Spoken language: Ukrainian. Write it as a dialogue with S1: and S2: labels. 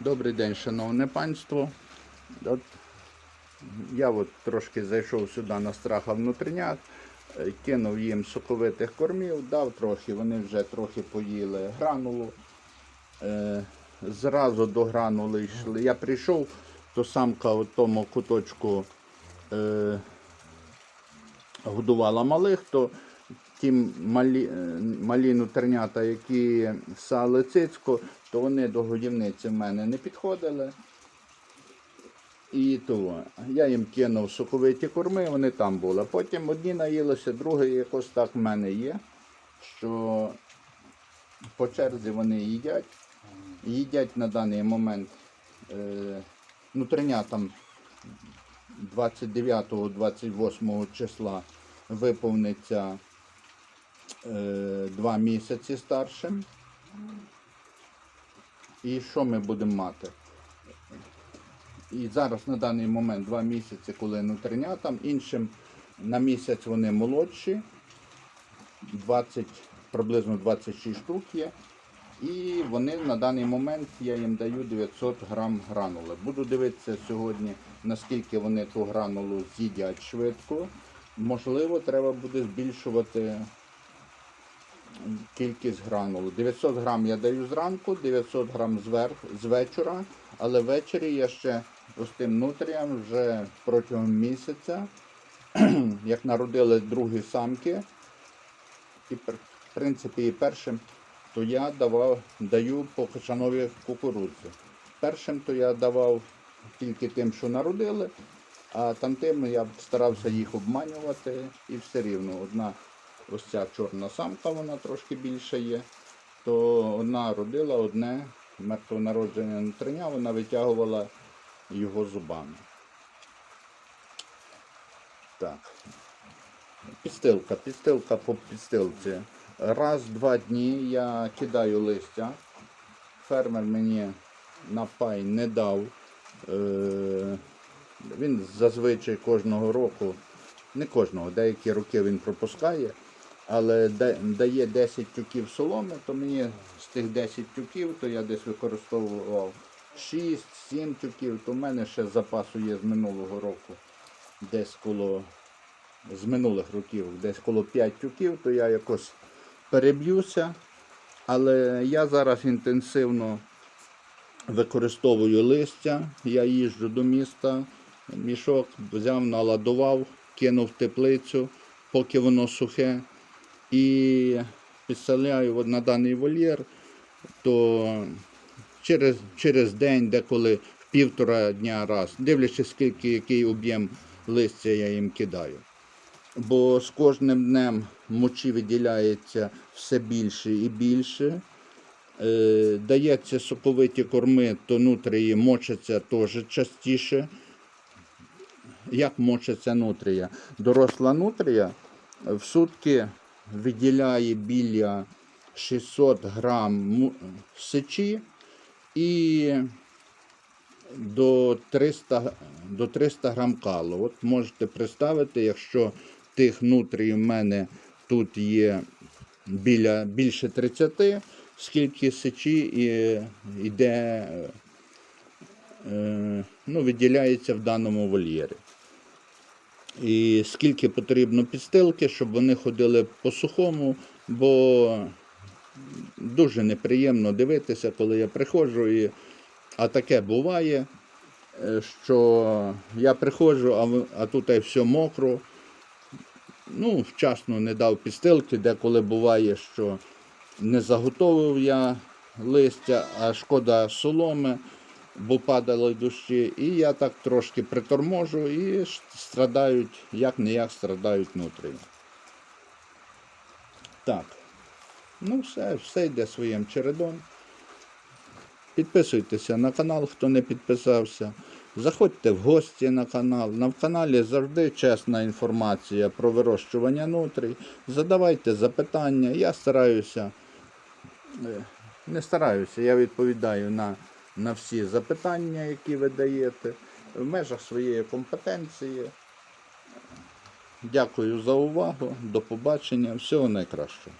S1: Добрий день, шановне панство. От я от трошки зайшов сюди на страха внутрішнят, е, кинув їм соковитих кормів, дав трохи, вони вже трохи поїли гранулу. Е, зразу до гранули йшли. Я прийшов, то самка в тому куточку е, годувала малих, то ті малі, е, малі нутринята, які сали цицьку, то вони до годівниці в мене не підходили. І то я їм кинув соковиті корми, вони там були. Потім одні наїлися, другі якось так в мене є, що по черзі вони їдять. Їдять на даний момент е, нутринятам 29-28 числа виповниться 2 місяці старшим. І що ми будемо мати? І зараз на даний момент 2 місяці, коли нутринятам, іншим на місяць вони молодші, 20, приблизно 26 штук є. І вони на даний момент я їм даю 900 грам гранули. Буду дивитися сьогодні, наскільки вони ту гранулу з'їдять швидко. Можливо, треба буде збільшувати кількість гранулу. 900 грам я даю зранку, 900 грам зверх, з вечора, але ввечері я ще ось тим нутріям вже протягом місяця, як народили другі самки, і в принципі і першим, то я давав, даю по качанові кукурудзі. Першим то я давав тільки тим, що народили, а там тим я старався їх обманювати і все рівно. Одна ось ця чорна самка, вона трошки більша є, то одна родила одне мертвонароджене нутриня, вона витягувала його зубами. Так. Підстилка, підстилка по підстилці. Раз-два дні я кидаю листя. Фермер мені на пай не дав. Е, Він зазвичай кожного року, не кожного, деякі роки він пропускає, але дає 10 тюків соломи, то мені з тих 10 тюків, то я десь використовував 6-7 тюків, то в мене ще запасу є з минулого року. Десь коло з минулих років, десь коло 5 тюків, то я якось переб'юся. Але я зараз інтенсивно використовую листя. Я їжджу до міста, мішок взяв, наладував, кинув в теплицю, поки воно сухе. І підставляю на даний вольєр, то через, через день, деколи в півтора дня раз, дивлячись, скільки який об'єм листя я їм кидаю. Бо з кожним днем мочі виділяється все більше і більше. Е, дається соковиті корми, то нутрії мочаться теж частіше. Як мочиться нутрія? Доросла нутрія в сутки виділяє біля 600 грам сечі і до 300, до 300 грам калу. От можете представити, якщо тих нутрій в мене тут є біля, більше 30, скільки сечі і, е, ну, виділяється в даному вольєрі. І скільки потрібно підстилки, щоб вони ходили по сухому, бо дуже неприємно дивитися, коли я приходжу. І... А таке буває, е, що я приходжу, а, тут все мокро. Ну, вчасно не дав підстилки, деколи буває, що не заготовив я листя, а шкода соломи, бо падали дощі. І я так трошки приторможу і страдають, як не як страдають внутрі. Так. Ну, все, все йде своїм чередом. Підписуйтеся на канал, хто не підписався. Заходьте в гості на канал. На каналі завжди чесна інформація про вирощування нутрій. Задавайте запитання. Я стараюся, е, не стараюся, я відповідаю на, на всі запитання, які ви даєте, в межах своєї компетенції. Дякую за увагу. До побачення. Всього найкращого.